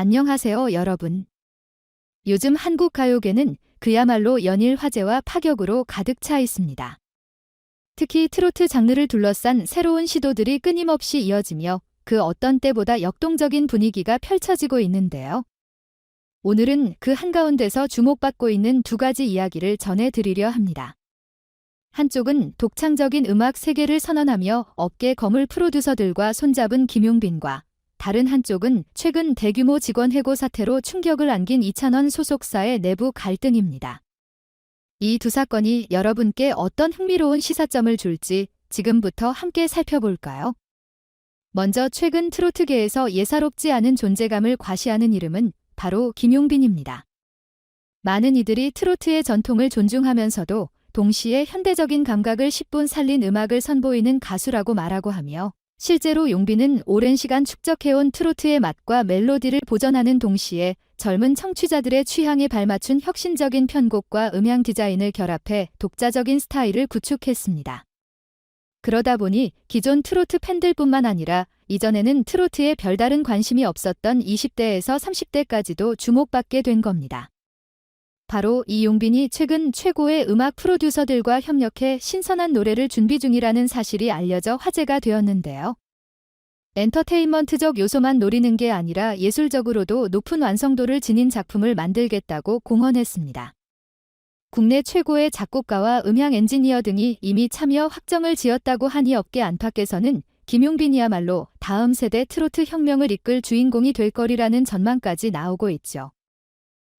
안녕하세요, 여러분. 요즘 한국 가요계는 그야말로 연일 화제와 파격으로 가득 차 있습니다. 특히 트로트 장르를 둘러싼 새로운 시도들이 끊임없이 이어지며 그 어떤 때보다 역동적인 분위기가 펼쳐지고 있는데요. 오늘은 그 한가운데서 주목받고 있는 두 가지 이야기를 전해드리려 합니다. 한쪽은 독창적인 음악 세계를 선언하며 업계 거물 프로듀서들과 손잡은 김용빈과 다른 한쪽은 최근 대규모 직원 해고 사태로 충격을 안긴 이찬원 소속사의 내부 갈등입니다. 이 두 사건이 여러분께 어떤 흥미로운 시사점을 줄지 지금부터 함께 살펴볼까요? 먼저 최근 트로트계에서 예사롭지 않은 존재감을 과시하는 이름은 바로 김용빈입니다. 많은 이들이 트로트의 전통을 존중하면서도 동시에 현대적인 감각을 10분 살린 음악을 선보이는 가수라고 말하고 하며 실제로 용빈은 오랜 시간 축적해온 트로트의 맛과 멜로디를 보존하는 동시에 젊은 청취자들의 취향에 발맞춘 혁신적인 편곡과 음향 디자인을 결합해 독자적인 스타일을 구축했습니다. 그러다 보니 기존 트로트 팬들뿐만 아니라 이전에는 트로트에 별다른 관심이 없었던 20대에서 30대까지도 주목받게 된 겁니다. 바로 이용빈이 최근 최고의 음악 프로듀서들과 협력해 신선한 노래를 준비 중이라는 사실이 알려져 화제가 되었는데요. 엔터테인먼트적 요소만 노리는 게 아니라 예술적으로도 높은 완성도를 지닌 작품을 만들겠다고 공언했습니다. 국내 최고의 작곡가와 음향 엔지니어 등이 이미 참여 확정을 지었다고 하니 업계 안팎에서는 김용빈이야말로 다음 세대 트로트 혁명을 이끌 주인공이 될 거리라는 전망까지 나오고 있죠.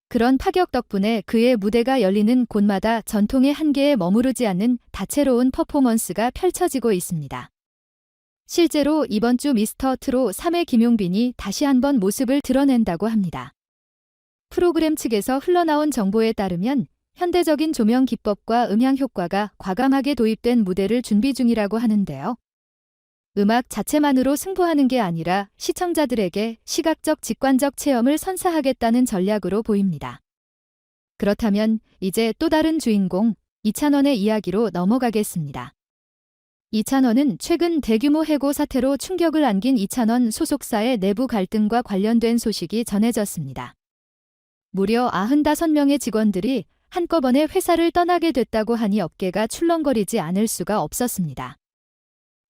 그런 파격 덕분에 그의 무대가 열리는 곳마다 전통의 한계에 머무르지 않는 다채로운 퍼포먼스가 펼쳐지고 있습니다. 실제로 이번 주 미스터 트로 3회 김용빈이 다시 한번 모습을 드러낸다고 합니다. 프로그램 측에서 흘러나온 정보에 따르면 현대적인 조명 기법과 음향 효과가 과감하게 도입된 무대를 준비 중이라고 하는데요. 음악 자체만으로 승부하는 게 아니라 시청자들에게 시각적 직관적 체험을 선사하겠다는 전략으로 보입니다. 그렇다면 이제 또 다른 주인공 이찬원의 이야기로 넘어가겠습니다. 이찬원은 최근 대규모 해고 사태로 충격을 안긴 이찬원 소속사의 내부 갈등과 관련된 소식이 전해졌습니다. 무려 95명의 직원들이 한꺼번에 회사를 떠나게 됐다고 하니 업계가 출렁거리지 않을 수가 없었습니다.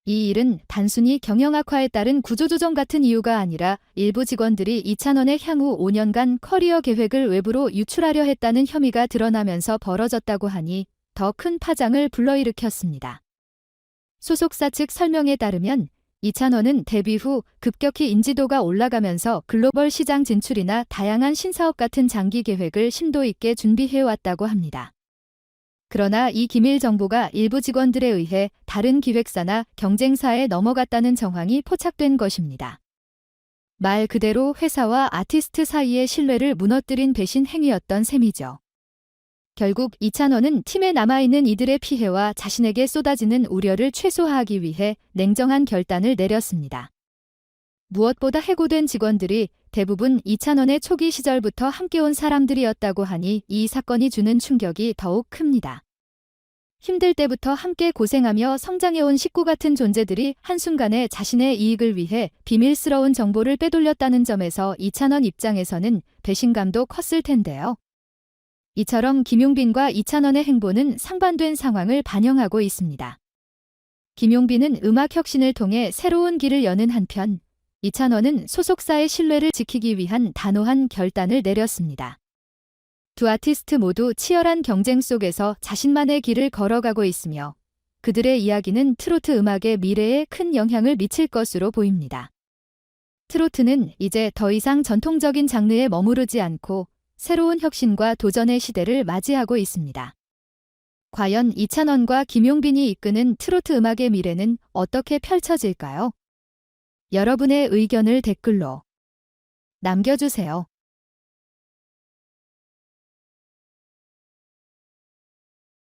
이 일은 단순히 경영 악화에 따른 구조조정 같은 이유가 아니라 일부 직원들이 이찬원의 향후 5년간 커리어 계획을 외부로 유출하려 했다는 혐의가 드러나면서 벌어졌다고 하니 더 큰 파장을 불러일으켰습니다. 소속사 측 설명에 따르면 이찬원은 데뷔 후 급격히 인지도가 올라가면서 글로벌 시장 진출이나 다양한 신사업 같은 장기 계획을 심도 있게 준비해왔다고 합니다. 그러나 이 기밀 정보가 일부 직원들에 의해 다른 기획사나 경쟁사에 넘어갔다는 정황이 포착된 것입니다. 말 그대로 회사와 아티스트 사이의 신뢰를 무너뜨린 배신 행위였던 셈이죠. 결국 이찬원은 팀에 남아있는 이들의 피해와 자신에게 쏟아지는 우려를 최소화하기 위해 냉정한 결단을 내렸습니다. 무엇보다 해고된 직원들이 대부분 이찬원의 초기 시절부터 함께 온 사람들이었다고 하니 이 사건이 주는 충격이 더욱 큽니다. 힘들 때부터 함께 고생하며 성장해온 식구 같은 존재들이 한순간에 자신의 이익을 위해 비밀스러운 정보를 빼돌렸다는 점에서 이찬원 입장에서는 배신감도 컸을 텐데요. 이처럼 김용빈과 이찬원의 행보는 상반된 상황을 반영하고 있습니다. 김용빈은 음악 혁신을 통해 새로운 길을 여는 한편 이찬원은 소속사의 신뢰를 지키기 위한 단호한 결단을 내렸습니다. 두 아티스트 모두 치열한 경쟁 속에서 자신만의 길을 걸어가고 있으며 그들의 이야기는 트로트 음악의 미래에 큰 영향을 미칠 것으로 보입니다. 트로트는 이제 더 이상 전통적인 장르에 머무르지 않고 새로운 혁신과 도전의 시대를 맞이하고 있습니다. 과연 이찬원과 김용빈이 이끄는 트로트 음악의 미래는 어떻게 펼쳐질까요? 여러분의 의견을 댓글로 남겨주세요.